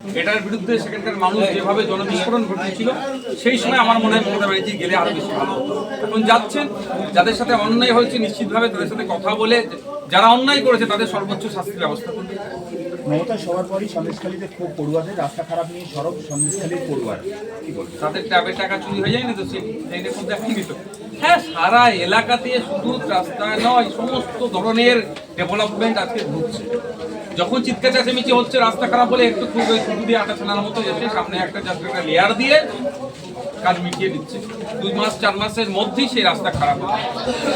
এটার বিরুদ্ধে সেখানকার মানুষ যেভাবে জনবিস্ফোরণ ঘটেছিল সেই সময় আমার মনে হয় মমতা ব্যানার্জি গেলে আরও বেশি ভালো এখন যাচ্ছেন যাদের সাথে অন্যায় হয়েছে নিশ্চিতভাবে তাদের সাথে কথা বলে যারা অন্যায় করেছে তাদের সর্বোচ্চ শাস্তির ব্যবস্থা করবে মমতা সবার পরই সন্দেশখালীতে খুব পড়ুয়াদের রাস্তা খারাপ নিয়ে সরব সন্দেশখালীর পড়ুয়ার। তাদের ট্যাবের টাকা চুরি হয়ে তো সেই ট্রেনের মধ্যে এখন হ্যাঁ সারা এলাকাতে শুধু রাস্তা নয় সমস্ত ধরনের ডেভেলপমেন্ট আজকে ঢুকছে যখন চিৎকার চেঁচামেচি হচ্ছে রাস্তা খারাপ বলে একটু খুব ওই শুধু দিয়ে আটা ছানার মতো এসে সামনে একটা জাস্ট একটা লেয়ার দিয়ে কাজ মিটিয়ে দিচ্ছে। দুই মাস চার মাসের মধ্যেই সেই রাস্তা খারাপ হয়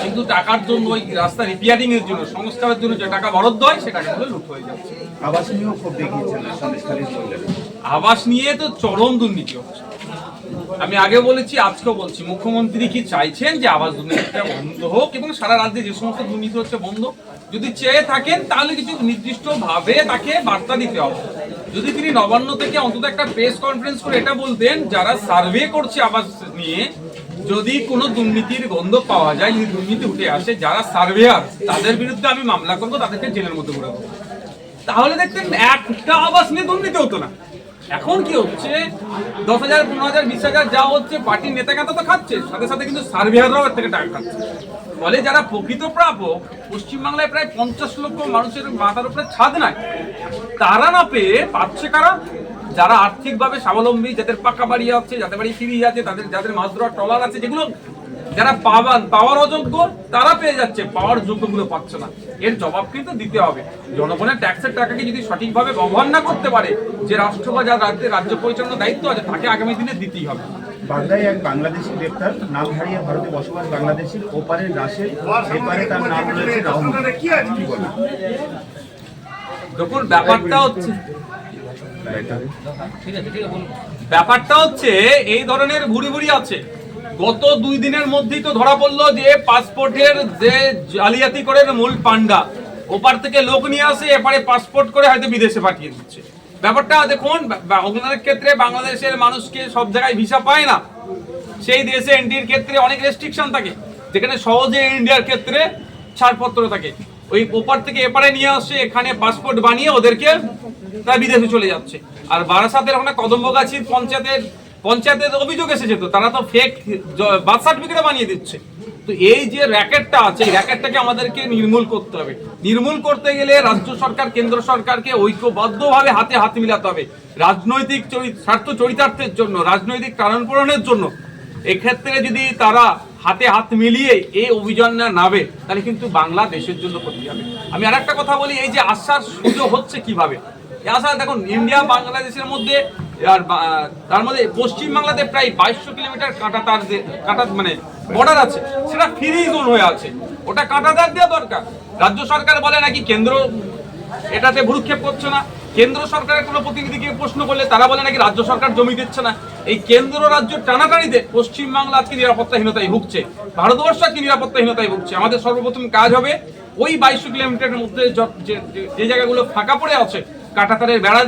কিন্তু টাকার জন্য ওই রাস্তা রিপেয়ারিং এর জন্য সংস্কারের জন্য যে টাকা বরাদ্দ হয় সে টাকাগুলো লুট হয়ে যাচ্ছে। আবাস নিয়েও ক্ষোভ দেখিয়েছেন আবাস নিয়ে তো চরম দুর্নীতি হচ্ছে। আমি আগে বলেছি, আজকেও বলছি, মুখ্যমন্ত্রী কি চাইছেন যে আবাস দুর্নীতিটা বন্ধ হোক এবং সারা রাজ্যে যে সমস্ত দুর্নীতি হচ্ছে বন্ধ, যদি চেয়ে থাকেন তাহলে কিছু নির্দিষ্ট ভাবে তাকে বার্তা দিতে হবে। যদি তিনি নবান্ন থেকে অন্তত একটা প্রেস কনফারেন্স করে এটা বলতেন, যারা সার্ভে করছে আবাস নিয়ে, যদি কোনো দুর্নীতির গন্ধ পাওয়া যায়, যদি দুর্নীতি উঠে আসে, যারা সার্ভেয়ার তাদের বিরুদ্ধে আমি মামলা করব, তাদেরকে জেলের মধ্যে করে দেবো তাহলে দেখতেন, একটা আবাস নিয়ে দুর্নীতি হতো না। এখন কি হচ্ছে? দশ হাজার, পনেরো হাজার, বিশ হাজার যা হচ্ছে পার্টির নেতা কাতা তো খাচ্ছে, সাথে সাথে কিন্তু সার্ভেয়াররাও এর থেকে টাকা খাচ্ছে। ফলে যারা প্রকৃত প্রাপক, পশ্চিমবাংলায় প্রায় পঞ্চাশ লক্ষ মানুষের মাথার উপরে ছাদ নাই, তারা না পেয়ে পাচ্ছে কারা? যারা আর্থিকভাবে স্বাবলম্বী, যাদের পাকা বাড়ি আছে, যাদের বাড়ি ফিরিয়ে আছে, তাদের, যাদের মাছ ধরার ট্রলার আছে, যেগুলো যারা পাবান পাওয়ার অযোগ্য তারা পেয়ে যাচ্ছে। পাওয়ার যোগ্যগুলো পাচ্ছে না। এর জবাব কিন্তু দিতে হবে। জনগণের ট্যাক্সের টাকাকে যদি সঠিকভাবে ব্যবহার না করতে পারে যে রাষ্ট্র বা যার রাজ্যের রাজ্য পরিচালনার দায়িত্ব আছে তাকে আগামী দিনে দিতেই হবে। বাগদায় এক বাংলাদেশি গ্রেপ্তার নাম হারিয়ে ভারতে বসবাস বাংলাদেশের ওপারের রাশেদ এপারে তার নাম রয়েছে রাহুল। দেখুন ব্যাপারটা হচ্ছে ব্যাপারটা হচ্ছে এই ধরনের ভুড়ি ভুড়ি আছে। গত দুই দিনের মধ্যেই তো ধরা পড়ল যে পাসপোর্টের যে জালিয়াতি করে মূল পান্ডা ওপার থেকে লোক নিয়ে আসে এপারে পাসপোর্ট করে হয়তো বিদেশে পাঠিয়ে দিচ্ছে। ব্যাপারটা দেখুন বাংলাদেশের ক্ষেত্রে বাংলাদেশের মানুষকে সব জায়গায় ভিসা পায় না। সেই দেশে এন্ট্রির ক্ষেত্রে অনেক রেস্ট্রিকশন থাকে, যেখানে সহজে ইন্ডিয়ার ক্ষেত্রে ছাড়পত্র থাকে। ওই ওপার থেকে এপারে নিয়ে আসছে এখানে পাসপোর্ট বানিয়ে ওদেরকে তারা বিদেশে চলে যাচ্ছে। আর বারাসাতের ওখানে কদম্বগাছির পঞ্চায়েতের পঞ্চায়েতের অভিযোগ এসেছে তো, তারা তো ফেক বার্থ সার্টিফিকেট বানিয়ে দিচ্ছে। তো এই যে র্যাকেটটা আছে, এই র্যাকেটটাকে আমাদেরকে নির্মূল করতে হবে। নির্মূল করতে গেলে রাজ্য সরকার, কেন্দ্র সরকারকে ঐক্যবদ্ধভাবে হাতে হাত মিলাতে হবে। রাজনৈতিক স্বার্থ চরিতার্থের জন্য, রাজনৈতিক কারণ পূরণের জন্য। এক্ষেত্রে যদি তারা হাতে হাত মিলিয়ে এই অভিযান না নামে, তাহলে কিন্তু বাংলা দেশের জন্য ক্ষতি হবে। আমি আর কথা বলি, এই যে আশ্বাস সুযোগ হচ্ছে কীভাবে? আশ্বাস দেখুন, ইন্ডিয়া, বাংলাদেশের মধ্যে আর তার মধ্যে পশ্চিম বাংলাতে প্রায় বাইশশো কিলোমিটার কাঁটা তার কাঁটা মানে বর্ডার আছে, সেটা ফ্রি জোন হয়ে আছে। ওটা কাঁটা দাগ দেওয়া দরকার। রাজ্য সরকার বলে নাকি কেন্দ্র এটাতে ভ্রুক্ষেপ করছে না। কেন্দ্র সরকারের কোনো প্রতিনিধিকে প্রশ্ন করলে তারা বলে নাকি রাজ্য সরকার জমি দিচ্ছে না। এই কেন্দ্র রাজ্য টানাটানিতে পশ্চিমবাংলা আজকে নিরাপত্তাহীনতায় ভুগছে। ভারতবর্ষ আজকে নিরাপত্তাহীনতায় ভুগছে। আমাদের সর্বপ্রথম কাজ হবে ওই বাইশশো কিলোমিটারের মধ্যে যে জায়গাগুলো ফাঁকা পড়ে আছে, কাটাতারের বেড়া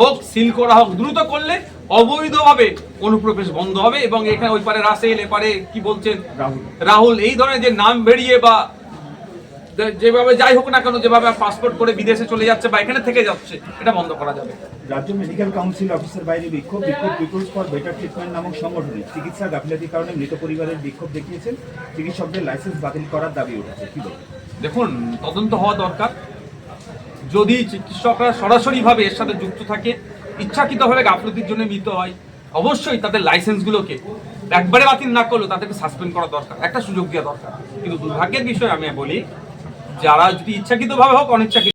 হোক সিল করা হোক দ্রুত করলে অবৈধভাবে অনুপ্রবেশ বন্ধ হবে এবং এখানে ওই পারে রাসেল এপারে কি বলছেন? রাহুল। এই ধরনের যে নাম বেরিয়ে বা যেভাবে যাই হোক না কেন যেভাবে পাসপোর্ট করে বিদেশে চলে যাচ্ছে বা এখানে থেকে যাচ্ছে এটা বন্ধ করা যাবে। রাজ্য মেডিকেল কাউন্সিল অফিসের বাইরে বিক্ষোভ বিক্ষোভ পিপুলস ফর বেটার ট্রিটমেন্ট নামক সংগঠনে চিকিৎসা গাফিলাতির কারণে মৃত পরিবারের বিক্ষোভ দেখিয়েছেন। চিকিৎসকদের লাইসেন্স বাতিল করার দাবি উঠেছে। কি দেখুন তদন্ত হওয়া দরকার। যদি চিকিৎসকরা সরাসরিভাবে এর সাথে যুক্ত থাকে, ইচ্ছাকৃতভাবে গাফলতির জন্য মৃত হয়, অবশ্যই তাদের লাইসেন্সগুলোকে একবারে বাতিল না করলেও তাদেরকে সাসপেন্ড করা দরকার, একটা সুযোগ দেওয়া দরকার। কিন্তু দুর্ভাগ্যের বিষয় আমি বলি, যারা যদি ইচ্ছাকৃতভাবে হোক, অনিচ্ছাকৃত